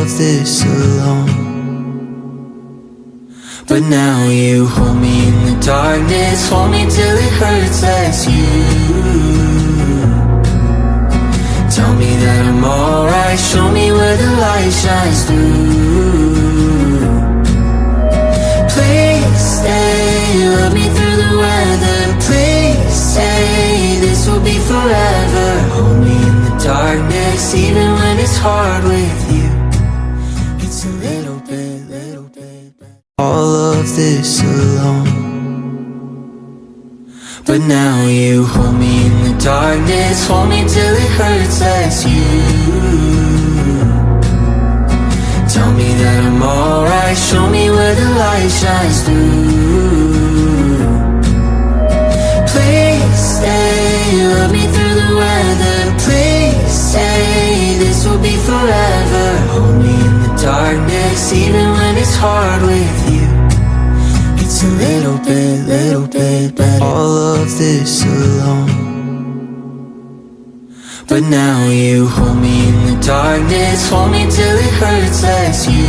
of this alone. But now you hold me in the darkness, hold me till it hurts less. You tell me that I'm alright, show me where the light shines through. Please stay, love me through the weather. Please say this will be forever. Hold me in the darkness, even when it's hard with It's a little bit, little bit. All of this alone. But now you hold me in the darkness, hold me till it hurts less. You tell me that I'm alright, show me where the light shines through. Please stay, love me through the weather. Please say this will be forever. Darkness, even when it's hard with you. It's a little bit, little bit better. All of this alone. But now you hold me in the darkness, hold me till it hurts less. You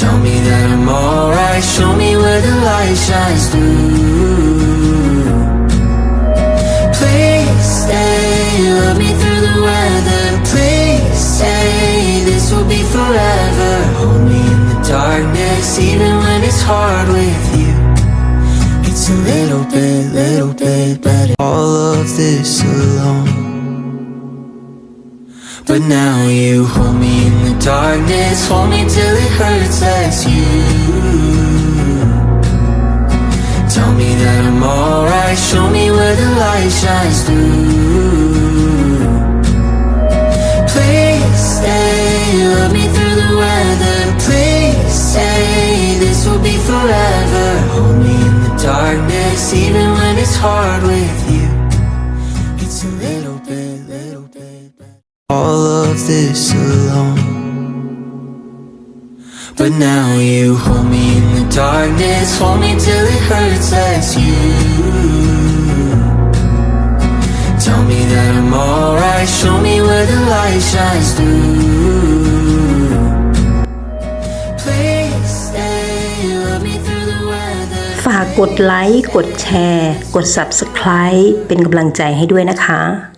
tell me that I'm alright, show me where the light shines through. It's hard with you. It's a little bit, little bit better. All of this alone. But now you hold me in the darkness, hold me till it hurts less. You tell me that I'm alright, show me where the light shines through. Will be forever. Hold me in the darkness, even when it's hard with you. It's a little bit, little bit. All of this alone. But now you hold me in the darkness, hold me till it hurts less. You tell me that I'm alright, show me where the light shines through. ากกดไลค์ กดแชร์ กด Subscribe เป็นกำลังใจให้ด้วยนะคะ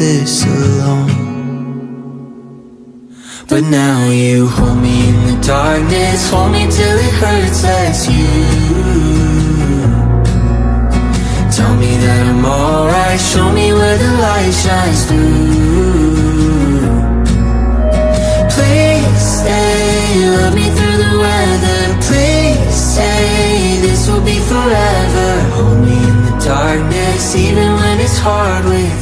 this alone. But now you hold me in the darkness, hold me till it hurts less. You tell me that I'm alright, show me where the light shines through. Please stay, love me through the weather. Please say this will be forever. Hold me in the darkness, even when it's hard with